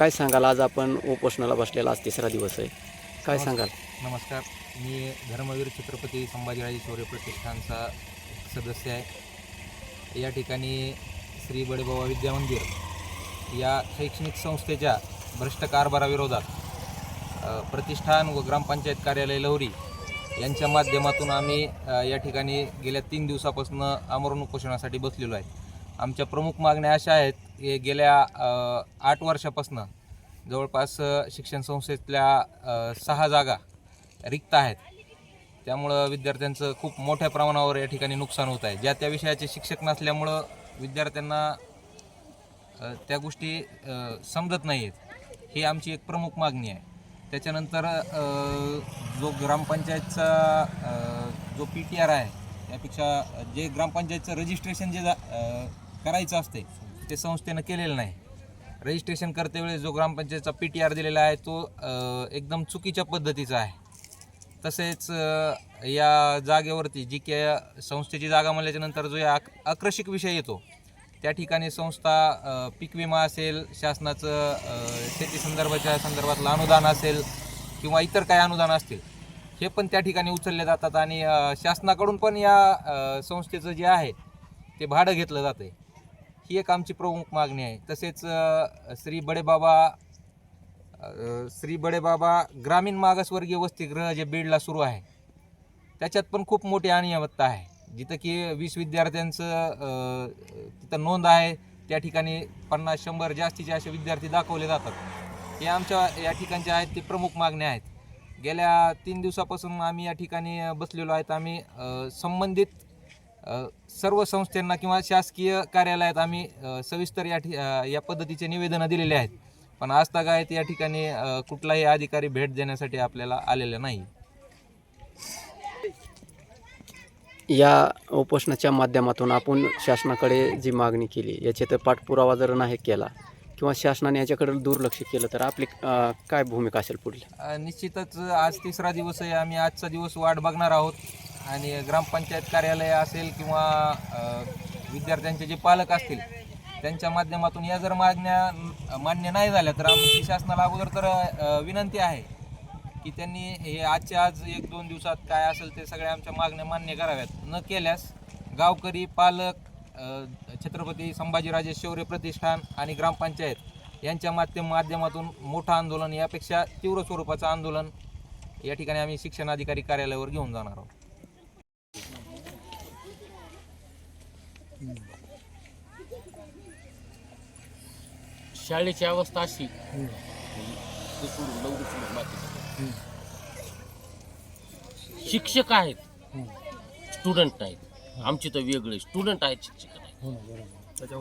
काय सांगाल? आज आपण उपोषणाला बसलेला आज तिसरा दिवस आहे. काय सांगाल? नमस्कार. मी धर्मवीर छत्रपती संभाजीराजे शौर्य प्रतिष्ठानचा सदस्य आहे. या ठिकाणी श्री बडेबाबा विद्या मंदिर या शैक्षणिक संस्थेच्या भ्रष्ट कारभाराविरोधात प्रतिष्ठान व ग्रामपंचायत कार्यालय लवरी यांच्या माध्यमातून आम्ही या ठिकाणी गेल्या तीन दिवसापासून आमरण उपोषणासाठी बसलेलो आहे. आमच्या प्रमुख मागण्या अशा आहेत हे गेल्या आठ वर्षापासनं जवळपास शिक्षण संस्थेतल्या सहा जागा रिक्त आहेत. त्यामुळं विद्यार्थ्यांचं खूप मोठ्या प्रमाणावर या ठिकाणी नुकसान होत आहे. ज्या त्या विषयाचे शिक्षक नसल्यामुळं विद्यार्थ्यांना त्या गोष्टी समजत नाही आहेत ही आमची एक प्रमुख मागणी आहे. त्याच्यानंतर जो ग्रामपंचायतचा जो पी टी आर आहे त्यापेक्षा जे ग्रामपंचायतचं रजिस्ट्रेशन जे जा- करायचं असते ते संस्थेनं केलेलं नाही. रजिस्ट्रेशन करतेवेळेस जो ग्रामपंचायतचा पी टी आर दिलेला आहे तो एकदम चुकीच्या पद्धतीचा आहे. तसेच या जागेवरती जी के संस्थेची जागा म्हणल्याच्या नंतर जो या आक- आकर्षक विषय येतो त्या ठिकाणी संस्था पीक विमा असेल शासनाचं शेती संदर्भाच्या संदर्भातलं अनुदान असेल किंवा इतर काही अनुदान असतील हे पण त्या ठिकाणी उचलले जातात आणि शासनाकडून पण या संस्थेचं जे आहे ते भाडं घेतलं जातं आहे ही एक आमची प्रमुख मागणी आहे. तसेच श्री बडेबाबा श्री बडेबाबा ग्रामीण मागासवर्गीय वसतिगृह जे बीडला सुरू आहे त्याच्यात पण खूप मोठी अनियमितता आहे. जिथं की वीस विद्यार्थ्यांचं तिथं नोंद आहे त्या ठिकाणी पन्नास शंभर जास्तीचे असे विद्यार्थी दाखवले जातात. हे आमच्या या ठिकाणच्या आहेत ते प्रमुख मागण्या आहेत. गेल्या तीन दिवसापासून आम्ही या ठिकाणी बसलेलो आहेत. आम्ही संबंधित सर्व संस्थांना किंवा शासकीय कार्यालयात आम्ही सविस्तर या ठि या पद्धतीचे निवेदनं दिलेले आहेत. पण आज तक आहेत या ठिकाणी कुठलाही अधिकारी भेट देण्यासाठी आपल्याला आलेला नाही. या उपोषणाच्या माध्यमातून आपण शासनाकडे जी मागणी केली याचे तर पाठपुरावा जर नाही केला किंवा शासनाने याच्याकडे दुर्लक्ष केलं तर आपली काय भूमिका असेल पुढली? निश्चितच आज तिसरा दिवस आहे आम्ही आजचा दिवस वाट बघणार आहोत. आणि ग्रामपंचायत कार्यालय असेल किंवा विद्यार्थ्यांचे जे पालक असतील त्यांच्या माध्यमातून या जर मागण्या मान्य नाही झाल्या तर आमची शासनाला अगोदर तर विनंती आहे की त्यांनी हे आजच्या आज एक दोन दिवसात काय असेल ते सगळ्या आमच्या मागण्या मान्य कराव्यात. न केल्यास गावकरी पालक छत्रपती संभाजीराजे शौर्य प्रतिष्ठान आणि ग्रामपंचायत यांच्या माध्यम माध्यमातून मोठं आंदोलन यापेक्षा तीव्र स्वरूपाचं आंदोलन या ठिकाणी आम्ही शिक्षण अधिकारी कार्यालयावर घेऊन जाणार आहोत. शाळेची अवस्था अशी. ते सोडून नवरी सोडून बाकीचं. शिक्षक आहेत. स्टुडंट नाहीत आमची तर वेगळे. स्टुडंट आहेत शिक्षक नाही त्याच्या